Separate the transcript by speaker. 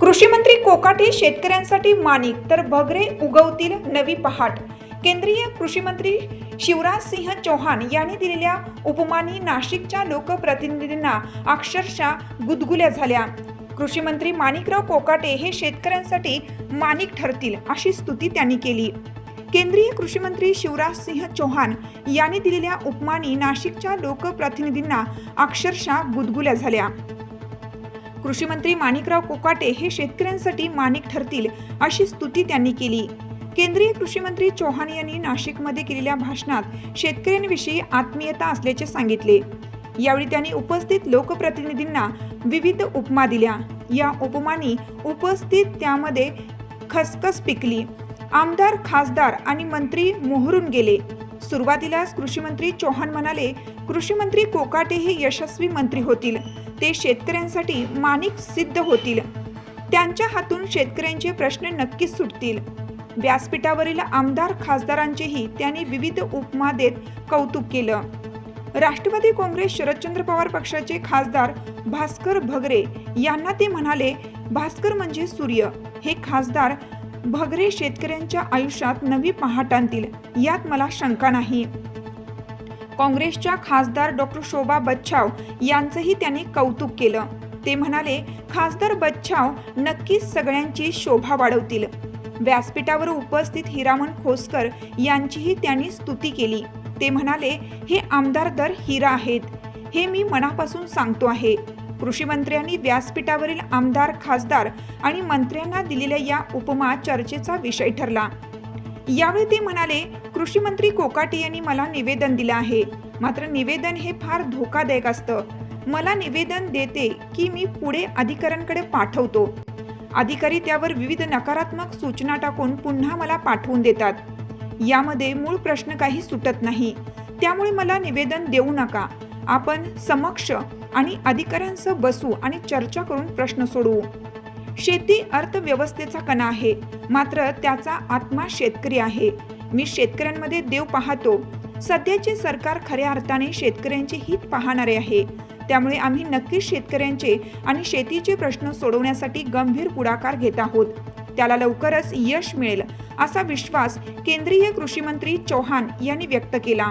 Speaker 1: कृषी मंत्री कोकाटे शेतकऱ्यांसाठी मानिक तर भगरे उगवतील नवी पहाट. केंद्रीय कृषी मंत्री शिवराज सिंह चौहान यांनी दिलेल्या उपमानी नाशिकच्या लोकप्रतिनिधींना अक्षरशः गुदगुल्या झाल्या. कृषी मंत्री माणिकराव कोकाटे हे शेतकऱ्यांसाठी मानिक ठरतील अशी स्तुती त्यांनी केली. केंद्रीय कृषी मंत्री शिवराज सिंह चौहान यांनी दिलेल्या उपमानी नाशिकच्या लोकप्रतिनिधींना अक्षरशः गुदगुल्या झाल्या. कृषी मंत्री माणिकराव कोकाटे हे शेतकऱ्यांसाठी माणिक ठरतील अशी स्तुती त्यांनी केली. केंद्रीय कृषी मंत्री चौहान यांनी नाशिकमध्ये केलेल्या भाषणात शेतकऱ्यांविषयी आत्मीयता असल्याचे सांगितले. यावेळी त्यांनी उपस्थित लोकप्रतिनिधींना विविध उपमा दिल्या. या उपमानी उपस्थित त्यामध्ये खसखस पिकली. आमदार खासदार आणि मंत्री मोहरून गेले. सुरुवातीलाच कृषी मंत्री चौहान म्हणाले कृषी मंत्री कोकाटे हे यशस्वी मंत्री होतील. ते शेतकऱ्यांसाठी मानिक सिद्ध होतील. त्यांच्या हातून शेतकऱ्यांचे प्रश्न नक्कीच सुटतील. व्यासपीठावरील आमदार खासदारांचेही त्यांनी विविध उपमा देत कौतुक केलं. राष्ट्रवादी काँग्रेस शरदचंद्र पवार पक्षाचे खासदार भास्कर भगरे यांना ते म्हणाले भास्कर म्हणजे सूर्य. हे खासदार भगरे शेतकऱ्यांच्या आयुष्यात नवी पहाट आणतील यात मला शंका नाही. काँग्रेसच्या खासदार डॉक्टर शोभा बच्छाव यांचंही त्यांनी कौतुक केलं. ते म्हणाले खासदार बच्छाव नक्कीच सगळ्यांची शोभा वाढवतील. व्यासपीठावर उपस्थित हिरामन खोसकर यांचीही त्यांनी स्तुती केली. ते म्हणाले हे आमदार दर हिरा आहेत. हे मी मनापासून सांगतो आहे. कृषी मंत्र्यांनी व्यासपीठावरील आमदार खासदार आणि मंत्र्यांना दिलेल्या या उपमा चर्चेचा विषय ठरला. यावेळी ते म्हणाले कृषी मंत्री कोकाटे यांनी मला निवेदन दिलं आहे. मात्र निवेदन हे फार धोकादायक असतं. मला निवेदन देते की मी पुढे अधिकाऱ्यांकडे पाठवतो. अधिकारी त्यावर विविध नकारात्मक सूचना टाकून पुन्हा मला पाठवून देतात. यामध्ये मूळ प्रश्न काही सुटत नाही. त्यामुळे मला निवेदन देऊ नका. आपण समक्ष आणि अधिकाऱ्यांसह बसू आणि चर्चा करून प्रश्न सोडवू. शेती अर्थव्यवस्थेचा कणा आहे. मात्र त्याचा आत्मा शेतकरी आहे. मी शेतकऱ्यांमध्ये देव पाहतो. सध्याचे सरकार खऱ्या अर्थाने शेतकऱ्यांचे हित पाहणारे आहे. त्यामुळे आम्ही नक्कीच शेतकऱ्यांचे आणि शेतीचे प्रश्न सोडवण्यासाठी गंभीर पुढाकार घेत आहोत. त्याला लवकरच यश मिळेल असा विश्वास केंद्रीय कृषी मंत्री चौहान यांनी व्यक्त केला.